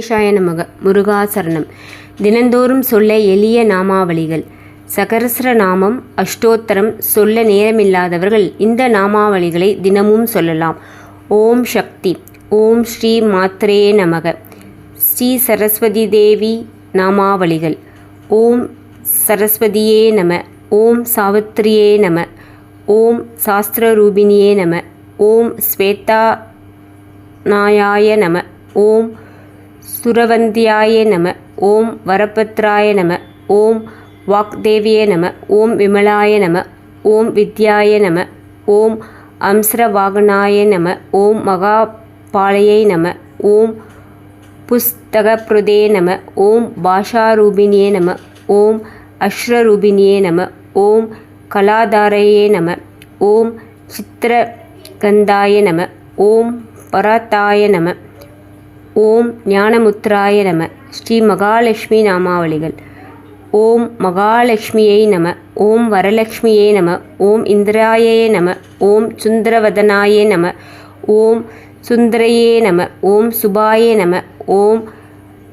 கணேசாய நமக. முருகாசரணம் தினந்தோறும் சொல்ல எளிய நாமாவளிகள். சகரஸ்ர நாமம் அஷ்டோத்தரம் சொல்ல நேரமில்லாதவர்கள் இந்த நாமாவளிகளை தினமும் சொல்லலாம். ஓம் சக்தி. ஓம் ஸ்ரீ மாத்ரே நமக. ஸ்ரீ சரஸ்வதி தேவி நாமாவளிகள். ஓம் சரஸ்வதியே நம. ஓம் சாவித்ரியே நம. ஓம் சாஸ்திர ரூபினியே நம. ஓம் ஸ்வேதா நாயாய நம. ஓம் சுரவந்தியாய நம ஓம் வரபத்ராய நம ஓம் வாக்தேவிய நம ஓம் விமலாய நம ஓம் வித்யாய நம ஓம் அம்சரவாகனாய நம ஓம் மகாபாளையை நம ஓம் புஸ்தகப்ருதே நம ஓம் பாஷாரூபிணியே நம ஓம் அஸ்ரரூபிணியே நம ஓம் கலாதாரையே நம ஓம் சித்திரகந்தாய நம ஓம் பராத்தாய நம ஓம் ஞானமுத்ராய நம ஸ்ரீ மகாலட்சுமி நாமாவளிகள் ஓம் மகாலட்சுமியை நம ஓம் வரலட்சுமியே நம ஓம் இந்திராயே நம ஓம் சுந்தரவதனாயே நம ஓம் சுந்தரையே நம ஓம் சுபாயே நம ஓம்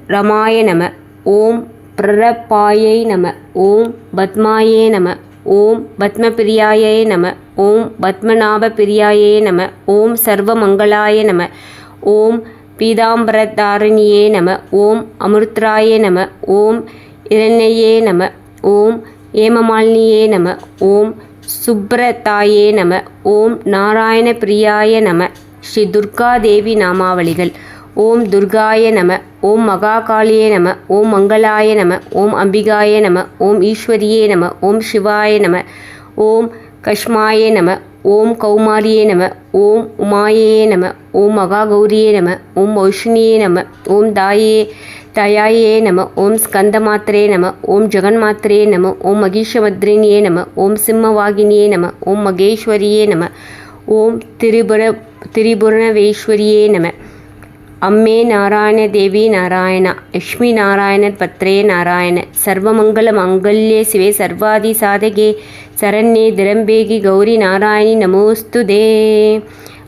ரமாய நம ஓம் பிரபாயை நம ஓம் பத்மாயே நம ஓம் பத்மபிரியாயே நம ஓம் பத்மநாப பிரியாயே நம ஓம் சர்வமங்களாய நம ஓம் பீதாம்பரதாரிணியே நம ஓம் அமிர்த்ராய நம ஓம் இரண்யே நம ஓம் ஏமமாலினியே நம ஓம் சுப்ரதாயே நம ஓம் நாராயண பிரியாய நம ஸ்ரீ துர்கா தேவி நாமாவளிகள் ஓம் துர்காய நம ஓம் மகாகாளியே நம ஓம் மங்களாய நம ஓம் அம்பிகாய நம ஓம் ஈஸ்வரியே நம ஓம் சிவாய நம ஓம் கஷ்மாய நம ஓம் கௌமாரியே நம ஓம் உமாயே நம ஓம் மகாகௌரியே நம ஓம் மௌஷினியே நம ஓம் தாயே தயாயே நம ஓம் ஸ்கந்த மாத்திரே நம ஓம் ஜெகன் மாத்திரே நம ஓம் மகிஷமத்ரினியே நம ஓம் சிம்மவாகினியே நம ஓம் மகேஸ்வரியே நம ஓம் திரிபுர திரிபுரணவேஸ்வரியே நம அம்மே நாராயண தேவி நாராயணா லக்ஷ்மி நாராயண பத்ரே நாராயண சர்வமங்கல மங்கல்யே சிவே சர்வாதி சாதகே சரண்யே திரம்பேகி கௌரி நாராயணி நமோஸ்து தே.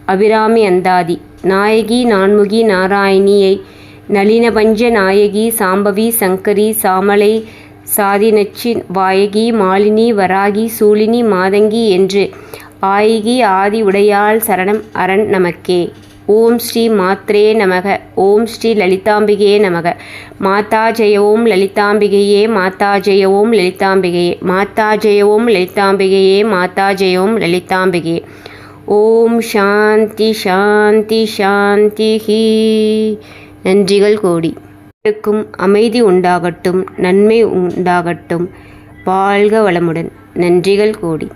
அபிராமி அந்தாதி. நாயகி நான்முகி நாராயணியை. நளினபஞ்ச நாயகி சாம்பவி சங்கரி சாமலை சாதினச்சி வாயகி மாலினி வராகி சூலினி மாதங்கி என்று. ஆயகி ஆதி உடையாள் சரணம் அரண் நமக்கே. ஓம் ஸ்ரீ மாத்ரே நமக. ஓம் ஸ்ரீ லலிதாம்பிகையே நமக. மாதா ஜெய ஓம் லலிதாம்பிகையே மாதா ஜெய ஓம் லலிதாம்பிகையே மாதா ஜெய ஓம் லலிதாம்பிகையே மாதா ஜெய ஓம் லலிதாம்பிகையே. ஓம் சாந்தி சாந்தி சாந்தி ஹீ. நன்றிகள் கோடி. இருக்கும் அமைதி உண்டாகட்டும் நன்மை உண்டாகட்டும். வாழ்க வளமுடன். நன்றிகள் கோடி.